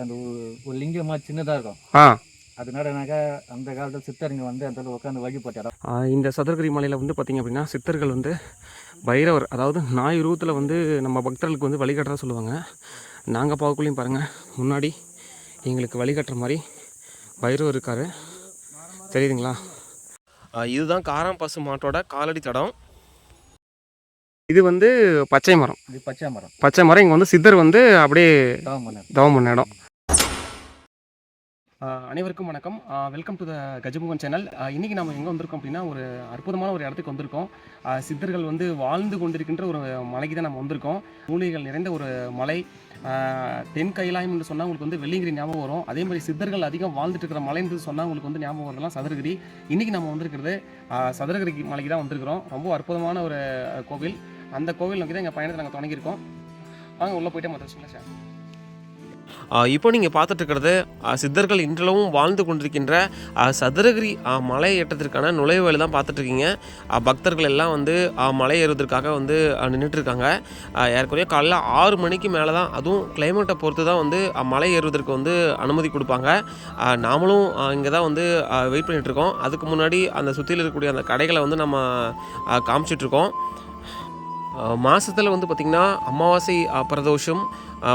அந்த ஒரு- ஒரு லிங்கமா சின்னதாக இருக்கும். ஆ. அதனாலனாக்கா அந்த காலத்தில் சித்தருங்க வந்து அந்த உட்காந்து வழிபட்ட இடம் ஆ, இந்த சதுரகிரி மலையில் வந்து பார்த்திங்க அப்படின்னா சித்தர்கள் வந்து பைரவர் அதாவது நாய் உருவத்தில் வந்து நம்ம பக்தர்களுக்கு வந்து வழிகாட்டுறதா சொல்லுவாங்க. நாங்கள் பார்க்கக்குள்ளேயும் பாருங்கள் முன்னாடி எங்களுக்கு வழிகாட்டுற மாதிரி பைரவர் இருக்கார். தெரியுதுங்களா? இதுதான் காராம்பசு மாட்டோட காலடி தடம். இது வந்து பச்சை மரம். இது பச்சை மரம். பச்சை மரம் இங்கே வந்து சித்தர் வந்து அப்படியே தவம் பண்ண இடம். அனைவருக்கும் வணக்கம். Welcome to the Gajamukhan channel இன்றைக்கி நம்ம எங்கே வந்திருக்கோம் அப்படின்னா ஒரு அற்புதமான ஒரு இடத்துக்கு வந்திருக்கோம். சித்தர்கள் வந்து வாழ்ந்து கொண்டிருக்கின்ற ஒரு மலைக்கு தான் நம்ம வந்திருக்கோம். மூலிகைகள் நிறைந்த ஒரு மலை. தென் கைலாயம் என்று சொன்னால் உங்களுக்கு வந்து வெள்ளிங்கிரி ஞாபகம் வரும். அதே மாதிரி சித்தர்கள் அதிகம் வாழ்ந்துட்டு இருக்கிற மலைன்னு சொன்னால் உங்களுக்கு வந்து ஞாபகம் வரலாம் சதுரகிரி. இன்றைக்கி நம்ம வந்திருக்கிறது சதுரகிரி மலைக்கு தான் வந்திருக்கிறோம். ரொம்ப அற்புதமான ஒரு கோவில். அந்த கோவில் நோக்கி தான் எங்கள் பயணத்தை நாங்கள் தொடங்கியிருக்கோம். வாங்க உள்ளே போயிட்டே மற்ற விஷயங்களை இப்போ நீங்கள் பார்த்துட்டு இருக்கிறது சித்தர்கள் இன்றளவும் வாழ்ந்து கொண்டிருக்கின்ற சதுரகிரி மலை ஏற்றத்திற்கான நுழைவுகள் தான் பார்த்துட்ருக்கீங்க. பக்தர்கள் எல்லாம் வந்து மலை ஏறுவதற்காக வந்து நின்றுட்டு இருக்காங்க காலையில் காலைல ஆறு மணிக்கு மேலே தான் அதுவும் கிளைமேட்டை பொறுத்து தான் வந்து மலை ஏறுவதற்கு வந்து அனுமதி கொடுப்பாங்க. நாமளும் இங்கே தான் வந்து வெயிட் பண்ணிகிட்ருக்கோம் இருக்கோம் அதுக்கு முன்னாடி அந்த சுற்றியில் இருக்கக்கூடிய அந்த கடைகளை வந்து நம்ம காமிச்சிட்ருக்கோம். மாதத்தில் வந்து பார்த்திங்கன்னா அமாவாசை பிரதோஷம்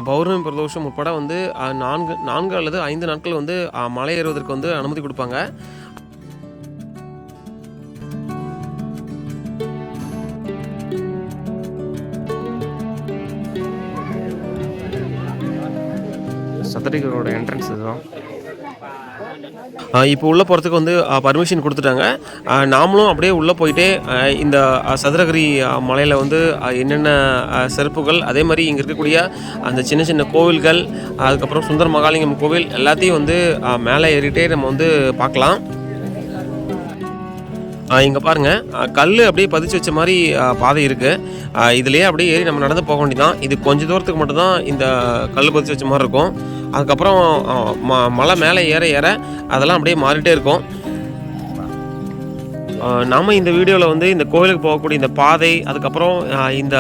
பௌர்ணமி பிரதோஷம் உட்பட வந்து நான்கு நான்கு அல்லது ஐந்து நாட்கள் வந்து மலை ஏறுவதற்கு வந்து அனுமதி கொடுப்பாங்க. சதுரகிரோட என்ட்ரன்ஸ் இதுதான். இப்போ உள்ளே போகிறதுக்கு வந்து பர்மிஷன் கொடுத்துட்டாங்க. நாமளும் அப்படியே உள்ளே போயிட்டே இந்த சதுரகிரி மலையில் வந்து என்னென்ன சிறப்புகள் அதே மாதிரி இங்கே இருக்கக்கூடிய அந்த சின்ன சின்ன கோவில்கள் அதுக்கப்புறம் சுந்தர மகாலிங்கம் கோவில் எல்லாத்தையும் வந்து மேலே ஏறிட்டே நம்ம வந்து பார்க்கலாம். இங்கே பாருங்கள் கல் அப்படியே பதிச்சு வச்ச மாதிரி பாதை இருக்குது இதுலேயே அப்படியே ஏறி நம்ம நடந்து போக வேண்டியதான் இது கொஞ்ச தூரத்துக்கு மட்டும்தான் இந்த கல் பதிச்சு வச்ச மாதிரி இருக்கும். அதுக்கப்புறம் ம மலை மேலே ஏற ஏற அதெல்லாம் அப்படியே மாறிட்டே இருக்கும். நாம் இந்த வீடியோவில் வந்து இந்த கோவிலுக்கு போகக்கூடிய இந்த பாதை அதுக்கப்புறம் இந்த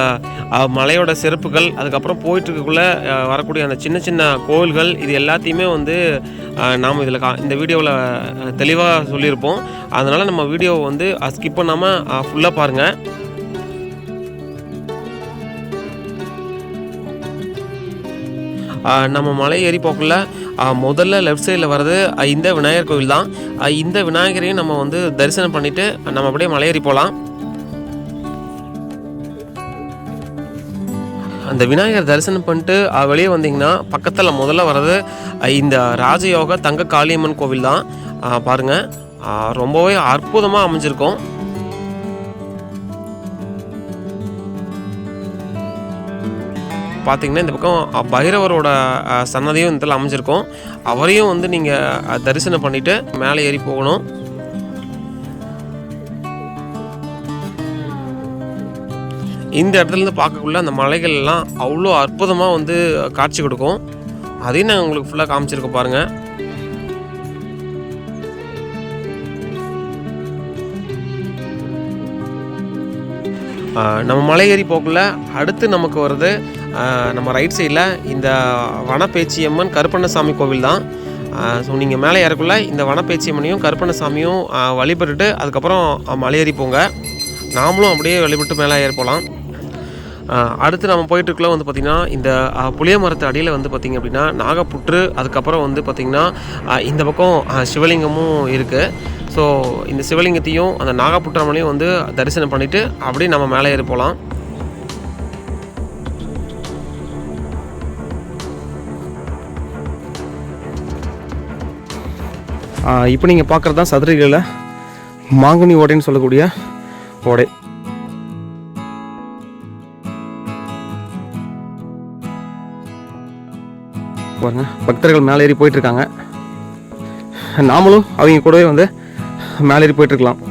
மலையோட சிறப்புகள் அதுக்கப்புறம் போயிட்டுருக்குள்ளே வரக்கூடிய அந்த சின்ன சின்ன கோவில்கள் இது எல்லாத்தையுமே வந்து நாம் இதில் கா இந்த வீடியோவில் தெளிவாக சொல்லியிருப்போம். அதனால் நம்ம வீடியோவை வந்து ஸ்கிப் பண்ணாமல் ஃபுல்லாக பாருங்கள் நம்ம மலை ஏறி போக்குள்ள முதல்ல லெஃப்ட் சைடில் வர்றது இந்த விநாயகர் கோவில் தான். இந்த விநாயகரையும் நம்ம வந்து தரிசனம் பண்ணிவிட்டு நம்ம அப்படியே மலை ஏறி போகலாம் அந்த விநாயகர் தரிசனம் பண்ணிட்டு வெளியே வந்தீங்கன்னா பக்கத்தில் முதல்ல வர்றது இந்த ராஜயோக தங்க காளியம்மன் கோவில் தான். பாருங்கள் ரொம்பவே அற்புதமாக அமைஞ்சிருக்கும். பார்த்தீங்கன்னா இந்த பக்கம் பைரவரோட சன்னதியும் இந்த அமைஞ்சிருக்கும். அவரையும் வந்து நீங்கள் தரிசனம் பண்ணிவிட்டு மேலே ஏறி போகணும். இந்த இடத்துலேருந்து பார்க்கக்குள்ள அந்த மலைகள் எல்லாம் அவ்வளோ அற்புதமாக வந்து காட்சி கொடுக்கும். அதையும் நாங்கள் உங்களுக்கு ஃபுல்லாக காமிச்சிருக்கோம் பாருங்கள் நம்ம மலை ஏறி போக்குள்ள அடுத்து நமக்கு வருது நம்ம ரைட் சைடில் இந்த வனப்பேச்சியம்மன் கருப்பண்ணசாமி கோவில் தான். ஸோ நீங்கள் மேலே ஏறக்குள்ள இந்த வனப்பேச்சியம்மனையும் கருப்பண்ணசாமியும் வழிபட்டுட்டு அதுக்கப்புறம் மலையேறி மலை ஏறி போங்க. நாமளும் அப்படியே வழிபட்டு மேலே ஏறி போகலாம். அடுத்து நம்ம போயிட்டுருக்குள்ள வந்து பார்த்திங்கன்னா இந்த புளிய மரத்து அடியில் வந்து பார்த்திங்க அப்படின்னா நாகப்புற்று அதுக்கப்புறம் வந்து பார்த்திங்கன்னா இந்த பக்கம் சிவலிங்கமும் இருக்குது ஸோ இந்த சிவலிங்கத்தையும் அந்த நாகப்புற்றம்மனையும் வந்து தரிசனம் பண்ணிவிட்டு அப்படியே நம்ம மேலே ஏறி போகலாம். இப்போ நீங்கள் பார்க்குறது தான் சதுரகிரியில் மாங்கனி ஓடைன்னு சொல்லக்கூடிய ஓடை. பாருங்க பக்தர்கள் மேலே ஏறி போயிட்டுருக்காங்க நாமளும் அவங்க கூடவே வந்து மேலே ஏறி போயிட்டுருக்கலாம்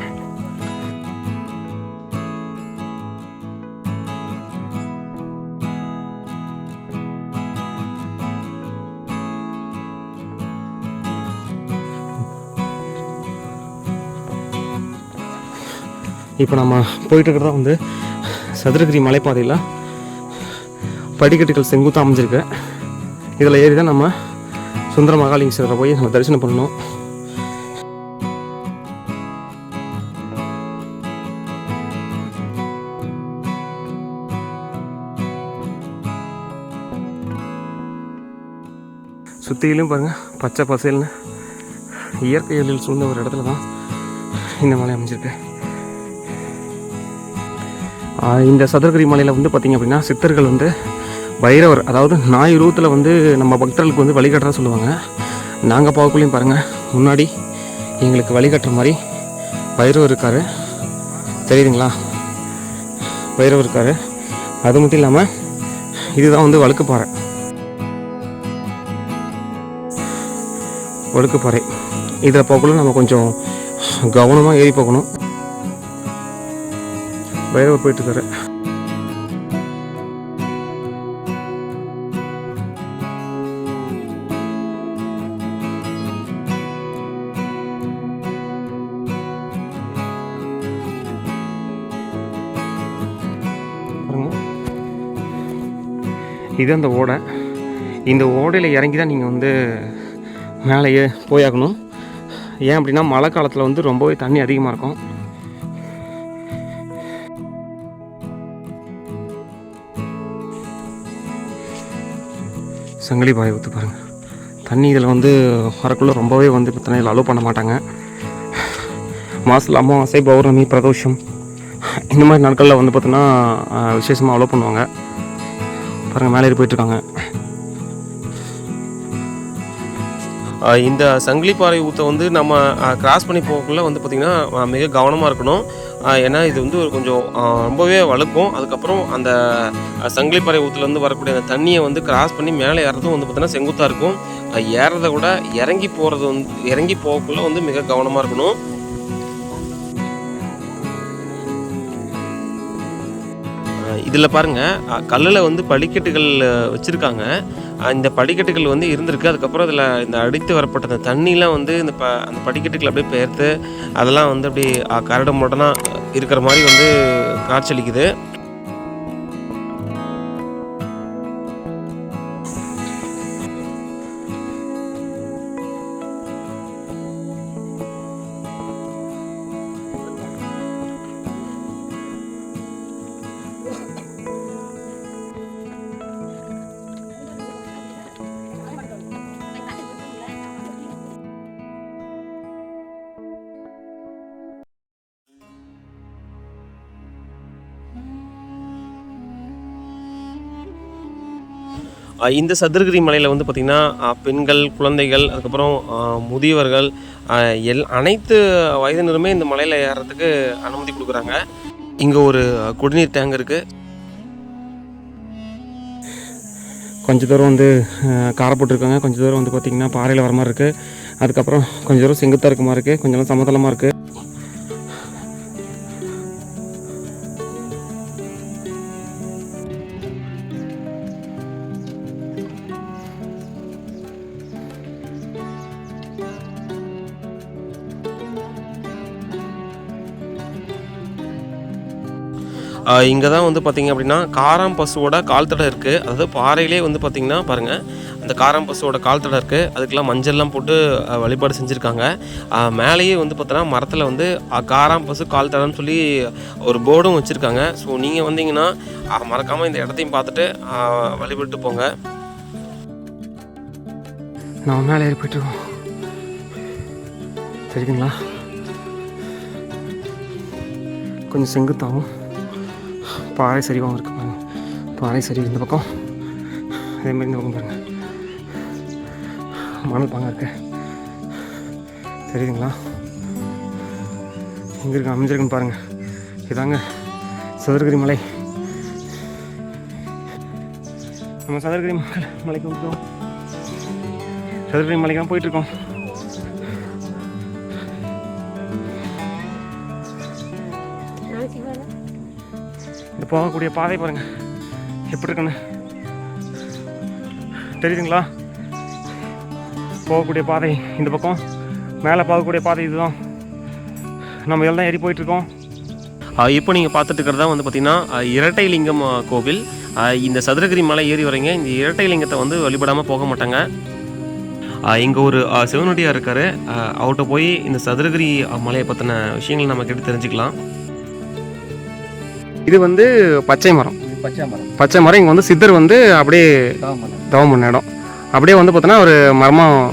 இப்போ நம்ம போயிட்டு இருக்கிறதா வந்து சதுரகிரி மலைப்பாதையில் படிக்கட்டுகள் செங்குத்தாக அமைஞ்சிருக்கு. இதில் ஏறி தான் நம்ம சுந்தர மகாலிங்கேஸ்வரரை போய் நம்ம தரிசனம் பண்ணணும். சுற்றிலும் பாருங்கள் பச்சை பசேல்னு இயற்கை எழில் சூழ்ந்த ஒரு இடத்துல தான் இந்த மலை அமைஞ்சிருக்கு. இந்த சதுரகிரி மலையில் வந்து பார்த்திங்க அப்படின்னா சித்தர்கள் வந்து பைரவர் அதாவது நாய் ரூத்தில் வந்து நம்ம பக்தர்களுக்கு வந்து வழிகாட்டுறதா சொல்லுவாங்க. நாங்கள் பார்க்கலையும் பாருங்கள் முன்னாடி எங்களுக்கு வழிகாட்டுற மாதிரி பைரவர் இருக்கார். தெரியுதுங்களா? பைரவர் இருக்கார். அது மட்டும் இல்லாமல் இதுதான் வந்து வழுக்குப்பாறை வழுக்குப்பாறை இதில் போகக்குள்ள நம்ம கொஞ்சம் கவனமாக ஏறி போகணும் பைரவர் போயிட்டுருக்காரு பாருங்க. இது அந்த ஓடை. இந்த ஓடையில் இறங்கி தான் நீங்கள் வந்து மேலேயே போயாகணும். ஏன் அப்படின்னா மழை காலத்தில் வந்து ரொம்பவே தண்ணி அதிகமாக இருக்கும். சங்கிலி பாய் ஊற்று பாருங்கள் தண்ணி இதில் வந்து வரக்குள்ளே ரொம்பவே வந்து இப்போ இதில் அலோவ் பண்ண மாட்டாங்க. மாதத்தில் அமாவாசை பௌர்ணமி பிரதோஷம் இந்த மாதிரி நாட்களில் வந்து பார்த்தோன்னா விசேஷமாக அலோவ் பண்ணுவாங்க. பாருங்கள் மேலே ஏறி போயிட்டுருக்காங்க இந்த இந்த சங்கிலிப்பாறை ஊற்றை வந்து நம்ம கிராஸ் பண்ணி போகக்குள்ள வந்து பார்த்திங்கன்னா மிக கவனமாக இருக்கணும். ஏன்னா இது வந்து ஒரு கொஞ்சம் ரொம்பவே வழுக்கும். அதுக்கப்புறம் அந்த சங்கிலிப்பாறை ஊற்றுலேருந்து வரக்கூடிய அந்த தண்ணியை வந்து கிராஸ் பண்ணி மேலே ஏறதும் வந்து பார்த்திங்கன்னா செங்குத்தாக இருக்கும். ஆஹ் ஏறதை கூட இறங்கி போகிறது வந்து இறங்கி போகக்குள்ளே வந்து மிக கவனமாக இருக்கணும். இதில் பாருங்கள் கல்லில் வந்து படிக்கட்டுகள் வச்சுருக்காங்க. இந்த படிக்கட்டுகள் வந்து இருந்திருக்கு. அதுக்கப்புறம் அதில் இந்த அடித்து வரப்பட்ட அந்த தண்ணிலாம் வந்து இந்த ப அந்த படிக்கட்டுகள் அப்படியே பெயர்த்து அதெல்லாம் வந்து அப்படியே கரடு முரடனாக இருக்கிற மாதிரி வந்து காட்சியளிக்குது. இந்த சதுரகிரி மலையில் வந்து பார்த்திங்கன்னா பெண்கள் குழந்தைகள் அதுக்கப்புறம் முதியவர்கள் எல் அனைத்து வயதினருமே இந்த மலையில் ஏறுறதுக்கு அனுமதி கொடுக்குறாங்க. இங்கே ஒரு குடிநீர் டேங்க் இருக்குது கொஞ்ச தூரம் வந்து அஹ், காரை போட்டிருக்காங்க. கொஞ்ச தூரம் வந்து பார்த்திங்கன்னா பாறையில் வர மாதிரி இருக்குது அதுக்கப்புறம் கொஞ்ச தூரம் செங்குத்தாக இருக்க மாதிரி இருக்குது கொஞ்சம் சமதளமாக இருக்குது இங்கே தான் வந்து பார்த்திங்க அப்படின்னா காராம் பசுவோட கால் தடை இருக்குது அதாவது பாறையிலே வந்து பார்த்திங்கன்னா பாருங்கள் அந்த காராம் பசுவோட கால் தடை இருக்குது அதுக்கெல்லாம் மஞ்சள்லாம் போட்டு வழிபாடு செஞ்சுருக்காங்க. மேலேயே வந்து பார்த்தோன்னா மரத்தில் வந்து காராம் பசு கால் தடைன்னு சொல்லி ஒரு போர்டும் வச்சுருக்காங்க. ஸோ நீங்கள் வந்தீங்கன்னா மறக்காமல் இந்த இடத்தையும் பார்த்துட்டு வழிபட்டு போங்க. நம்ம மேலே ஏறி சரிங்களா? கொஞ்சம் செங்குத்தாகும் பாறை சரிவாகவும் இருக்குது பாருங்கள் பாறை சரிவு இந்த பக்கம். அதேமாதிரி இந்த பக்கம் பாருங்கள் மணல் பாங்க இருக்கு. தெரியுதுங்களா? எங்கே இருக்கு? அமைஞ்சிருக்குன்னு பாருங்கள் இதாங்க சதுரகிரி மலை. நம்ம சதுரகிரி மலை மலைக்கு வந்துட்டோம். சதுரகிரி மலைக்கு தான் போயிட்டுருக்கோம் இந்த போகக்கூடிய பாதை பாருங்கள் எப்படி இருக்குன்னு. தெரியுதுங்களா? போகக்கூடிய பாதை இந்த பக்கம். மேலே போகக்கூடிய பாதை இதுதான். நம்ம எல்லாம் ஏறி போயிட்டுருக்கோம். இப்போ நீங்கள் பார்த்துட்டு இருக்கிறதா வந்து பார்த்திங்கன்னா இரட்டைலிங்கம் கோவில். இந்த சதுரகிரி மலை ஏறி வரீங்க. இந்த இரட்டை லிங்கத்தை வந்து வழிபடாமல் போக மாட்டாங்க. இங்கே ஒரு ஆ, இருக்கார். அவர்கிட்ட போய் இந்த சதுரகிரி மலையை பற்றின விஷயங்கள் நம்ம கேட்டு தெரிஞ்சுக்கலாம். இது வந்து பச்சை மரம். பச்சை மரம். பச்சை மரம். இங்கே வந்து சித்தர் வந்து அப்படியே தவம் பண்ண இடம். அப்படியே வந்து பார்த்தோன்னா ஒரு மரமாக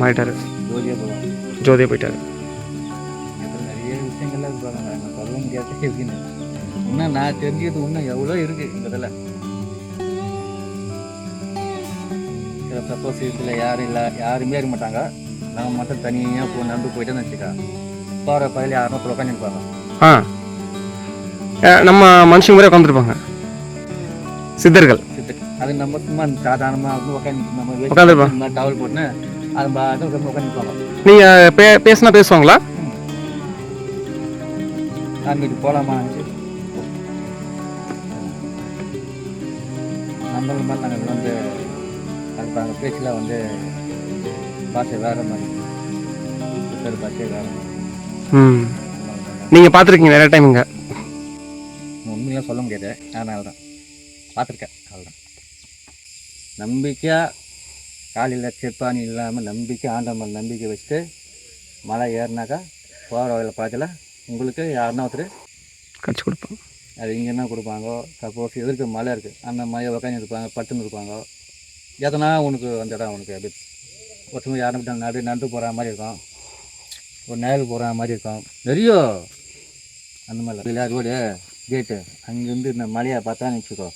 மாறிட்டார். ஜோதியாக போயிட்டார். இன்னும் நான் தெரிஞ்சது இன்னும் எவ்வளோ இருக்கு இந்த இதில் சப்போஸ் இதில் யாரும் இல்லை யாருமே இருக்க மாட்டாங்க. நம்ம மட்டும் தனியாக போ நடந்து போயிட்டேன்னு வச்சுக்கா. போகிற பயில யாரும் உட்காந்துருப்பாங்க ஆ. நம்ம மனுஷங்க மாதிரி உட்காந்துருப்பாங்க சித்தர்கள். சித்து அது நம்ம சும்மா சாதாரணமாக உட்காந்து உட்காந்துருப்பாங்க டவல் பாட்டு பே பேசினா பேசுவாங்களா? சாமிக்கு போகலாமா நம்மள மாதிரி நாங்கள் வந்து அந்த பேச்சில் வந்து பாஷை வேறு மாதிரி. சித்தர் பாஷை வேறு மாதிரி. ம். நீங்கள் பார்த்துருக்கீங்க நிறைய டைம் இங்கே. உண்மையாக சொல்ல முடியாது. அதனால தான் பார்த்துருக்கேன். அவ்வளோதான் நம்பிக்கையாக காலையில் செப்பானி இல்லாமல் நம்பிக்கை ஆண்டவன் நம்பிக்கை வச்சுட்டு மலை ஏறினாக்கா போகிற வகையில் பார்க்கல. உங்களுக்கு யாருன்னா ஒருத்தர் கட்சி கொடுப்பாங்க. அது இங்கேன்னா கொடுப்பாங்க? சப்போஸ் எதிர்க்க மலை இருக்குது அந்த மலையை உட்காந்து இருப்பாங்க பட்டுன்னு இருப்பாங்க. எதனா உனக்கு அந்த இடம் உனக்கு அப்படி ஒருத்தவங்க யாரும் நடு நண்டு போகிற மாதிரி இருக்கும். ஒரு நேரில் போகிற மாதிரி இருக்கும். நிறைய அந்த மாதிரி. இல்லை ரோடு கேட்டு அங்கேருந்து இந்த மலையை பார்த்தா வச்சுக்கோ.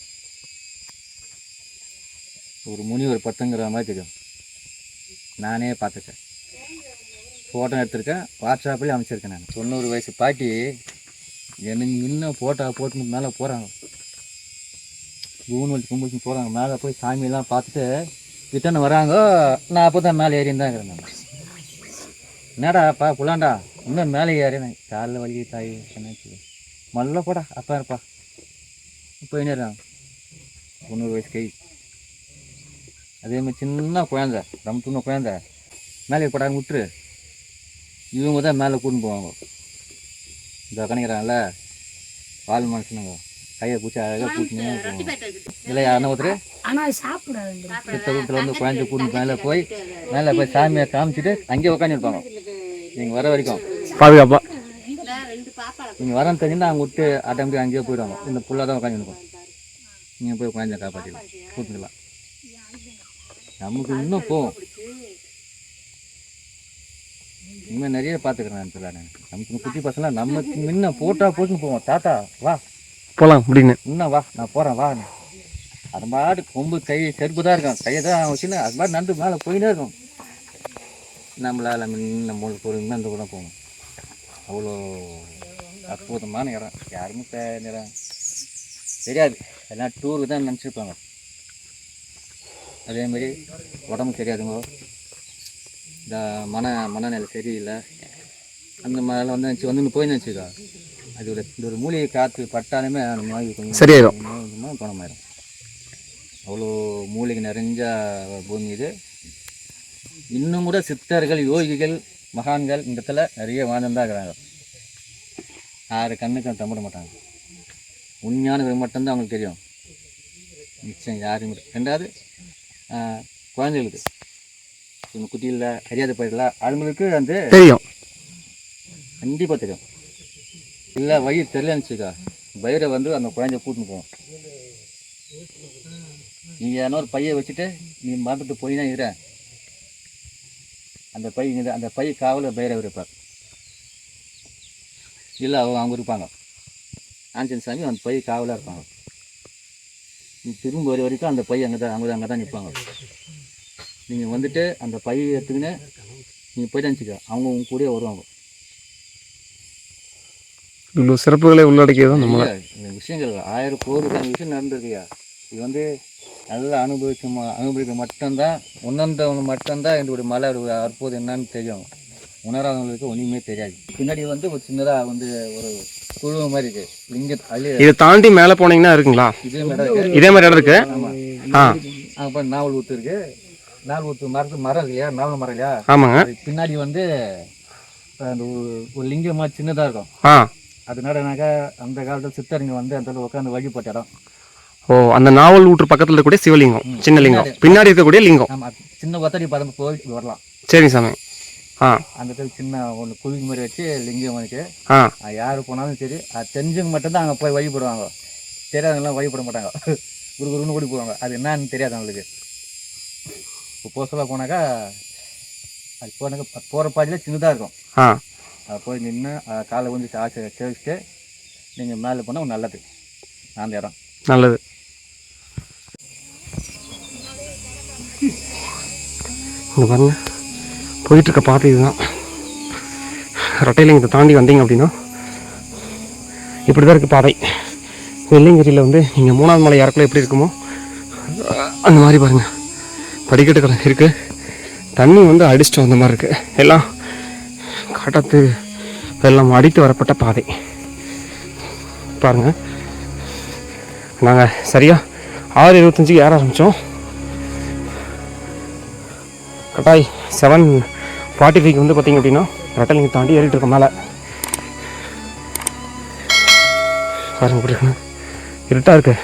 ஒரு முனி ஒரு பத்துங்கிற மாதிரி தெரியும். நானே பார்த்துருக்கேன் ஃபோட்டோ எடுத்திருக்கேன். வாட்ஸ்அப்லேயே அமைச்சிருக்கேன் நான். தொண்ணூறு வயசு பாட்டி எனக்கு இன்னும் ஃபோட்டோ போட்டு மேலே போகிறாங்க ஊன் வச்சு கும்பிட்டு போகிறாங்க மேலே போய் சாமியெல்லாம் பார்த்துட்டு ரிட்டர்ன் வராங்க நான் அப்போ தான் மேலே ஏறின்னு தான் இருக்கிறேன் நான். என்னடா பா புள்ளாண்டா இன்னும் மேலே ஏறினேன். காலில் வலி தாய் என்னாச்சு மல்ல போடா அப்பா இருப்பா. இப்போ என்ன தொண்ணூறு வயசு கை. அதே மாதிரி சின்ன குழந்த ரொம்ப சின்ன குழந்த. மேலே போடாங்க விட்டுரு. இவங்க தான் மேலே கூட்டின்னு போவாங்க. இந்த கணிக்கிறாங்கல்ல பால் மனுஷனுங்க. கையை பூச்சி அழகாக கூட்டினே போவாங்க. இல்லை யாருன்னா ஒருத்தர்? ஆனால் சாப்பிடாது. சித்த வீட்டில் வந்து குழந்தை கூட்டின்னு மேலே போய் மேலே போய் சாமியை காமிச்சிட்டு அங்கேயே உட்காந்துருப்பாங்க நீங்கள் வர வரைக்கும். பாதுகாப்பா. நீங்கள் வரன்னு தெரிஞ்சுன்னா அவங்க விட்டு ஆட்டோமேட்டிக் அங்கேயே போயிடுவாங்க. இந்த புல்லாக தான் உட்காந்துருக்கும் நீங்கள் போய் குழந்தைய காப்பாற்றிடலாம் கூப்பிட்டுக்கலாம் நமக்கு இன்னும் போகும் இன்னும் நிறைய பார்த்துக்கிறேன் நான் நமக்கு குட்டி பசங்களாம் நம்ம முன்ன போட்டா போட்டுன்னு போவோம். தாத்தா வா. போகலாம் அப்படின்னு. இன்னும் வா. நான் போகிறேன் வா. அது பாட்டு கொம்பு கை செருப்பு தான் இருக்கும். கையை தான் வச்சுன்னு அது மாதிரி நண்டு மேலே போயினே இருக்கும். நம்மளால் முன்ன மூணு பொறுமையாக இந்த கூட போகணும். அவ்வளோ அற்புதமான இடம் யாருமே பே- நிற- தெரியாது எல்லாம் டூருக்கு தான் நினச்சிருப்பாங்க அதேமாரி உடம்பு தெரியாதுங்க இந்த மன மனநிலை சரியில்லை அந்த மாதிரிலாம் வந்து நினச்சி வந்து போய் நினச்சிக்கோ அது ஒரு இந்த ஒரு மூலிகை காற்று பட்டாலுமே அந்த மாதிரி கொஞ்சம் சரியாயிடும். கொஞ்சம் கொஞ்சமாக குணமாயிடும் அவ்வளோ மூலிகை நிறைஞ்ச பூமி இது இன்னும் கூட சித்தர்கள் யோகிகள் மகான்கள் இந்த இடத்துல நிறைய வாழ்ந்துதான் இருக்கிறாங்க. யாரு கண்ணுக்கு தம்பிட மாட்டாங்க. உண்மையானது மட்டும்தான் அவங்களுக்கு தெரியும். நிச்சயம் யாரும் ரெண்டாவது குழந்தைகளுக்கு. இவங்க குட்டியில் அறியாத போயிடல அவங்களுக்கு வந்து தெரியும். கண்டிப்பாக தெரியும். இல்லை வழி தெரியலன்னு வச்சுக்கா பயிரை வந்து அந்த குழந்தைய கூட்டின்னு போவோம் நீங்கள் யாரோ ஒரு பையை வச்சுட்டு நீ மறந்துட்டு போயினா இரு. அந்த பை இங்க அந்த பை காவல பைரவர் இருப்பார். இல்லை அவங்க அவங்க இருப்பாங்க. ஆஞ்சன் சாமி அந்த பை காவலாக இருப்பாங்க. நீ திரும்ப வர வரைக்கும் அந்த பை அங்கே தான் அங்கே தான் அங்கே தான் நிற்பாங்க நீங்கள் வந்துட்டு அந்த பை எடுத்துக்கின்னு நீங்கள் போயிட்டு வச்சுக்க அவங்க உங்க கூடயே வருவாங்க. இவ்வளோ சிறப்புகளை உள்ளடக்கியதான் நம்ம விஷயங்கள் ஆயிரம் கோருக்கான விஷயம் நடந்திருக்குயா இது வந்து நல்லா அனுபவிக்க அனுபவிக்க மட்டும்தான் உணர்ந்தவங்க மட்டும்தான் என்னுடைய மலை அற்புதம் என்னன்னு தெரியும். உணராதவங்களுக்கு ஒன்றுமே தெரியாது. பின்னாடி வந்து ஒரு சின்னதாக வந்து ஒரு குழு மாதிரி இருக்கு. லிங்க அள்ளி இதை தாண்டி மேலே போனீங்கன்னா இருக்குங்களா? இதே மாதிரி இருக்கு. இதே மாதிரி இடம் இருக்கு? ஆமாம் ஆ. அப்புறம் நாவல் ஊத்து இருக்கு. நாவல் ஊத்து மரத்து மரம் இல்லையா? நாவல் மரம் இல்லையா? ஆமாங்க. பின்னாடி வந்து அந்த ஒரு- லிங்கமாக சின்னதாக இருக்கும். ஆ. அதனாலனாக்கா அந்த காலத்தில் சித்தருங்க வந்து அந்த உட்காந்து வழிபட்ட இடம். ஓ அந்த நாவல் ஊற்று பக்கத்தில் இருக்கக்கூடிய சிவலிங்கம் சின்ன லிங்கம். பின்னாடி இருக்கக்கூடிய லிங்கம். சின்ன ஒத்தடி பதம் போய் வரலாம். சரிங்க சாமி. ஆ. அந்த இடத்துல சின்ன ஒன்று குழி மாதிரி வச்சு லிங்கம் இருக்கு. ஆ. யார் போனாலும் சரி அது தெரிஞ்சவங்க மட்டும்தான் அங்கே போய் வழிபடுவாங்க தெரியாதவங்களாம் வழிபட மாட்டாங்க. குரு குருன்னு ஓடி போவாங்க. அது என்னன்னு தெரியாது அவங்களுக்கு. இப்போ சொல்ல போனாக்கா அது போனாக்கா போகிற பாதியில் சின்னதாக இருக்கும். ஆ. அது போய் நின்று காலை வந்து ஆசை சேவிச்சுட்டு நீங்கள் மேலே போனால் நல்லது. அந்த இடம். நல்லது. இங்கே பாருங்கள் போயிட்டுருக்க பாதை இதுதான். ரொட்டைலிங்கத்தை தாண்டி வந்தீங்க அப்படின்னா இப்படி தான் இருக்குது பாதை. வெள்ளியங்கிரியில் வந்து நீங்கள் மூணாவது மலை இறக்குள்ள எப்படி இருக்குமோ அந்த மாதிரி பாருங்கள் படிக்கட்டுகள் இருக்குது தண்ணி வந்து அடிச்சிட்டு வந்த மாதிரி இருக்குது எல்லாம் காட்டத்து வெள்ளம் அடித்து வரப்பட்ட பாதை. பாருங்கள் நாங்கள் சரியாக ஆறு இருபத்தஞ்சுக்கு ஏற ஆரம்பித்தோம் கட்டாய் செவன் ஃபார்ட்டி ஃபைவ் வந்து பார்த்தீங்க அப்படின்னா ரெட்டலிங்க தாண்டி ஏறிட்டு இருக்கோம் மேலே. பாருங்க இருட்டாக இருக்குது